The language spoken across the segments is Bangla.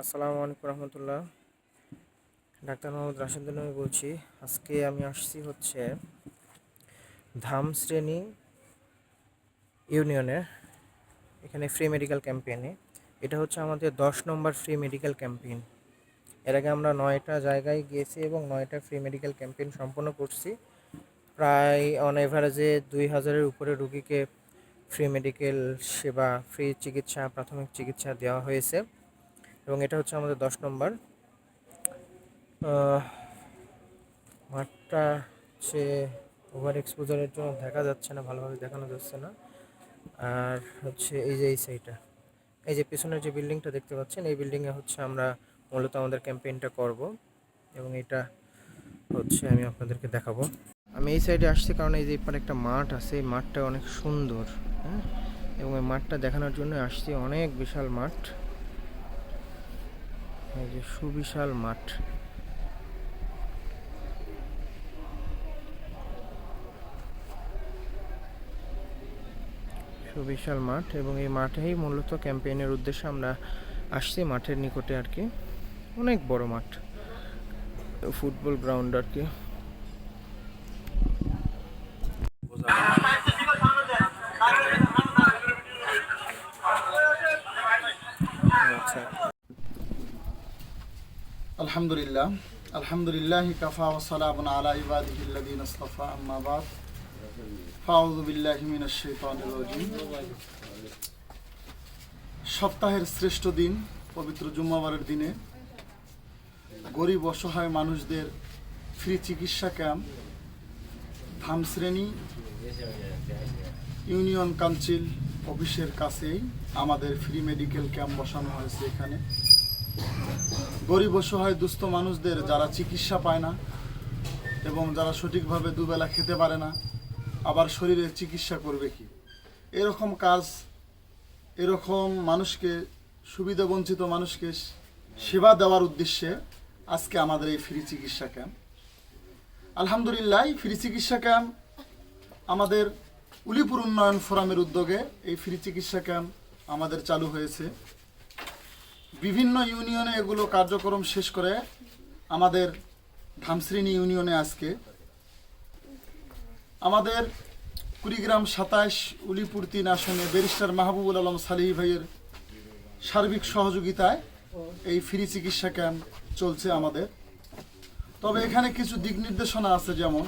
আসসালামু আলাইকুম রহমতুল্লাহ। ডাক্তার মোহাম্মদ রাশেদুল আমি বলছি, আজকে আমি আসছি হচ্ছে ধাম শ্রেণি ইউনিয়নের এখানে ফ্রি মেডিকেল ক্যাম্পেইনে এটা হচ্ছে আমাদের দশ নম্বর ফ্রি মেডিকেল ক্যাম্পেইন এর আগে আমরা নয়টা জায়গায় গিয়েছি এবং নয়টা ফ্রি মেডিকেল ক্যাম্পেইন সম্পন্ন করছি। প্রায় অন এভারেজে দুই হাজারের উপরে রুগীকে ফ্রি মেডিকেল সেবা ফ্রি চিকিৎসা, প্রাথমিক চিকিৎসা দেওয়া হয়েছে। এবং এটা হচ্ছে আমাদের দশ নম্বর। মাঠটা হচ্ছে ওভার এক্সপোজারের জন্য দেখা যাচ্ছে না, ভালোভাবে দেখানো যাচ্ছে না। আর হচ্ছে এই যে এই সাইডটা এই যে পিছনের যে বিল্ডিংটা দেখতে পাচ্ছেন, এই বিল্ডিংয়ে হচ্ছে আমরা মূলত আমাদের ক্যাম্পেইনটা করব। এবং এটা হচ্ছে আমি আপনাদেরকে দেখাবো। আমি এই সাইডে আসছি কারণ এই যে এপারে একটা মাঠ আছে, এই মাঠটা অনেক সুন্দর। হ্যাঁ? এবং এই মাঠটা দেখানোর জন্য আসছি অনেক বিশাল মাঠ। এই যে সুবিশাল মাঠ। সুবিশাল মাঠ এবং এই মাঠেই মূলত ক্যাম্পেইনের উদ্দেশ্যে আমরা আসছি মাঠের নিকটে আর কি। অনেক বড় মাঠ। ফুটবল গ্রাউন্ড আর কি। আলহামদুলিল্লাহ। আলহামদুলিল্লাহ কাফা ও সালাম আলা ইবাদিহিল্লাযীনা ইসতাফা আম্মা বাদ। ফাউযু বিল্লাহি মিনাশ শাইতানির রাজীম। সপ্তাহের শ্রেষ্ঠ দিন, পবিত্র জুম্মাবারের দিনে। গরিব অসহায় মানুষদের ফ্রি চিকিৎসা ক্যাম্প। ধামশ্রেণী ইউনিয়ন কাউন্সিল অফিসের কাছেই আমাদের ফ্রি মেডিকেল ক্যাম্প বসানো হয়েছে এখানে। গরিব অসহায় দুস্থ মানুষদের যারা চিকিৎসা পায় না এবং যারা সঠিকভাবে দুবেলা খেতে পারে না, আবার শরীরের চিকিৎসা করবে কি? এরকম কাজ, এরকম মানুষকে, সুবিধা বঞ্চিত মানুষকে সেবা দেওয়ার উদ্দেশ্যে আজকে আমাদের এই ফ্রি চিকিৎসা ক্যাম্প। আলহামদুলিল্লাহ ফ্রি চিকিৎসা ক্যাম্প আমাদের উলিপুর উন্নয়ন ফোরামের উদ্যোগে এই ফ্রি চিকিৎসা ক্যাম্প আমাদের চালু হয়েছে। বিভিন্ন ইউনিয়নে এগুলো কার্যক্রম শেষ করে আমাদের ধামশ্রেণী ইউনিয়নে আজকে। আমাদের কুড়িগ্রাম সাতাশ উলিপুর তিন আসনে ব্যারিস্টার মাহবুবুল আলম সালিহ ভাইয়ের সার্বিক সহযোগিতায় এই ফ্রি চিকিৎসা ক্যাম্প চলছে আমাদের। তবে এখানে কিছু দিক নির্দেশনা আছে যেমন,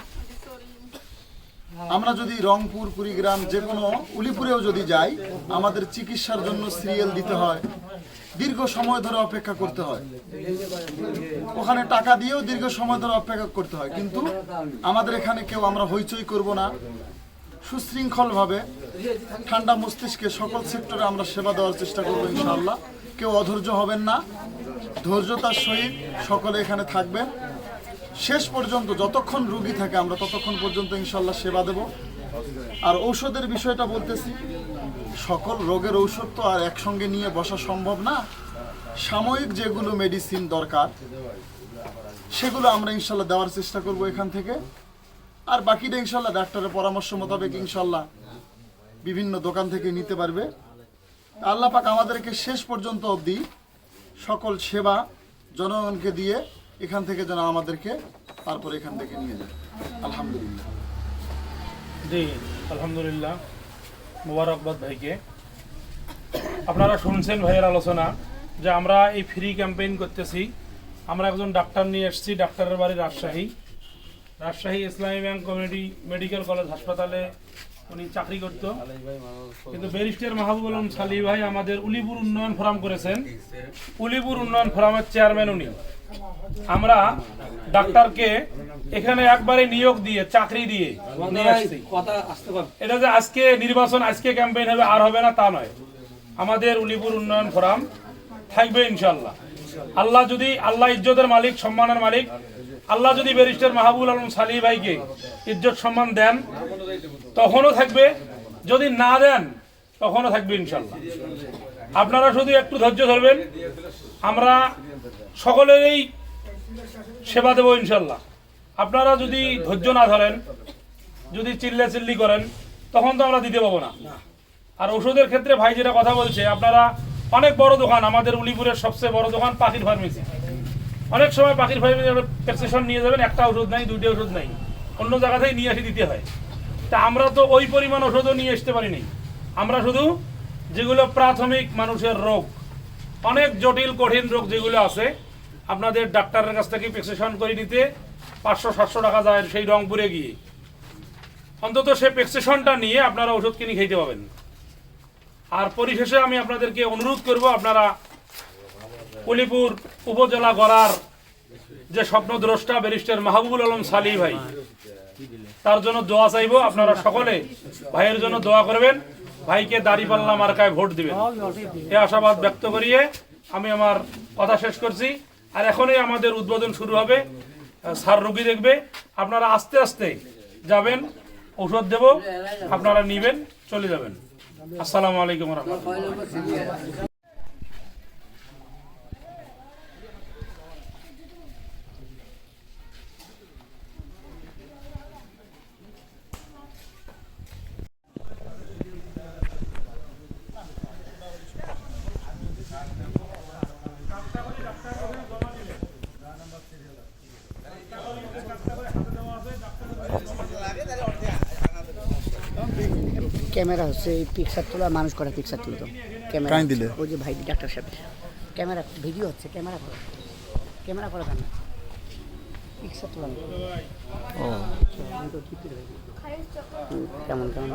আমরা যদি রংপুর, কুড়িগ্রাম যে কোনো উলিপুরেও যদি যাই, আমাদের চিকিৎসার জন্য সিরিয়াল দিতে হয়। দীর্ঘ সময় ধরে অপেক্ষা করতে হয়। ওখানে টাকা দিয়েও দীর্ঘ সময় ধরে অপেক্ষা করতে হয়। কিন্তু আমাদের এখানে কেউ আমরা হইচই করব না। সুশৃঙ্খলভাবে ঠান্ডা মস্তিষ্কে সকল সেক্টরে আমরা সেবা দেওয়ার চেষ্টা করব ইনশাআল্লাহ। কেউ অধৈর্য হবেন না। ধৈর্যতার সহিত সকলে এখানে থাকবেন। শেষ পর্যন্ত যতক্ষণ রুগী থাকে আমরা ততক্ষণ পর্যন্ত ইনশাল্লাহ সেবা দেব। আর ঔষধের বিষয়টা বলতেছি, সকল রোগের ঔষধ তো আর একসঙ্গে নিয়ে বসা সম্ভব না। সাময়িক যেগুলো মেডিসিন দরকার, সেগুলো আমরা ইনশাল্লাহ দেওয়ার চেষ্টা করব এখান থেকে। আর বাকিটা ইনশাল্লাহ ডাক্তারের পরামর্শ মোতাবেক ইনশাল্লাহ বিভিন্ন দোকান থেকে নিতে পারবে। আল্লাহ পাক আমাদেরকে শেষ পর্যন্ত অবধি সকল সেবা জনগণকে দিয়ে এখান থেকে যেন আমাদেরকে তারপর এখান থেকে নিয়ে যায়। আলহামদুলিল্লাহ। জি, আলহামদুলিল্লাহ। মুবারকবাদ ভাইকে। আপনারা শুনছেন ভাইয়ের আলোচনা যে আমরা এই ফ্রি ক্যাম্পেইন করতেছি। আমরা একজন ডাক্তার নিয়ে এসেছি, ডাক্তারের বাড়ি রাজশাহী। রাজশাহী ইসলামী ব্যাংক কমিউনিটি মেডিকেল কলেজ হাসপাতালে উনি চাকরি করত। কিন্তু ব্যারিস্টার মাহবুব আলম সালি ভাই আমাদের উলিপুর উন্নয়ন ফোরাম করেছেন। উলিপুর উন্নয়ন ফোরামের চেয়ারম্যান উনি। আমরা ডাক্তারকে এখানে একবারে নিয়োগ দিয়ে চাকরি দিয়ে এটা যে আজকে নির্বাচন আজকে ক্যাম্পেইন হবে আর হবে না তা নয়। আমাদের উলিপুর উন্নয়ন ফোরাম থাকবে ইনশাল্লাহ আল্লাহ যদি আল্লাহ ইজ্জতের মালিক সম্মানের মালিক আল্লাহ যদি ব্যারিস্টার মাহবুল আলম সালি ভাইকে ইজ্জত সম্মান দেন তখনও থাকবে, যদি না দেন, তখনও থাকবে ইনশাল্লাহ। আপনারা শুধু একটু ধৈর্য ধরবেন, আমরা সকলেরই সেবা দেবো ইনশাল্লাহ। আপনারা যদি ধৈর্য না ধরেন, যদি চিল্লে চিল্লি করেন, তখন তো আমরা দিতে পাবো না। আর ওষুধের ক্ষেত্রে ভাই যেটা কথা বলছে, আপনারা অনেক বড় দোকান, আমাদের উলিপুরের সবচেয়ে বড় দোকান পাখির ফার্মেসি। অনেক সময় পাখির ফার্মেসি প্রেসক্রিপশন নিয়ে যাবেন, একটা ওষুধ নাই, দুইটা ওষুধ নাই। অন্য জায়গা থেকে নিয়ে এসে দিতে হয়। তা আমরা তো ওই পরিমাণ ওষুধও নিয়ে আসতে পারিনি। আমরা শুধু যেগুলো প্রাথমিক মানুষের রোগ, অনেক জটিল, কঠিন রোগ যেগুলো আছে, আপনাদের ডাক্তারের কাছ থেকে প্রেসক্রিপশন করে নিতে পাঁচশো, সাতশো টাকা যায় সেই রংপুরে গিয়ে। অন্তত সে প্রেসক্রিপশনটা নিয়ে আপনারা ওষুধ কিনে খেতে পাবেন। আর পরিশেষে আমি আপনাদেরকে অনুরোধ করব, আপনারা কলিপুর উপজেলা গড়ার যে স্বপ্নদ্রষ্টা ব্যারিস্টার মাহবুবুল আলম সালি ভাই তার জন্য দোয়া চাইব। আপনারা সকলে ভাইয়ের জন্য দোয়া করবেন। ভাইকে দাড়িপাল্লা মার্কায় ভোট দিবেন। এ আশাবাদ ব্যক্ত করিয়ে আমি আমার কথা শেষ করছি। আর এখনই আমাদের উদ্বোধন শুরু হবে। স্যার রুগী দেখবে। আপনারা আস্তে আস্তে যাবেন। ঔষধ দেব। আপনারা নিবেন, চলে যাবেন। আসসালামু আলাইকুম রহমতুল্লাহ। ক্যামেরা হচ্ছে এই পিকচার তোলা মানুষ করা পিকচার তুলতো। ক্যামেরা কাই দিলে? ওই যে ভাই ডাক্তার সাহেব। ক্যামেরা ভিডিও হচ্ছে ক্যামেরা করো। ক্যামেরা করা কেন? পিকচার তোলা ও। কেমন কেমন?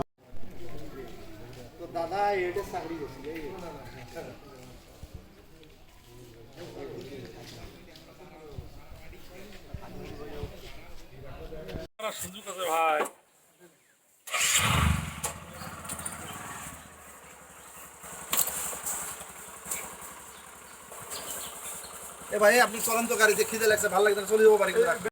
সুযোগ আছে ভাই। এ ভাই আপনি চলন্ত গাড়িতে খিদে লাগছে ভালো লাগছে চলে যাব বাড়ি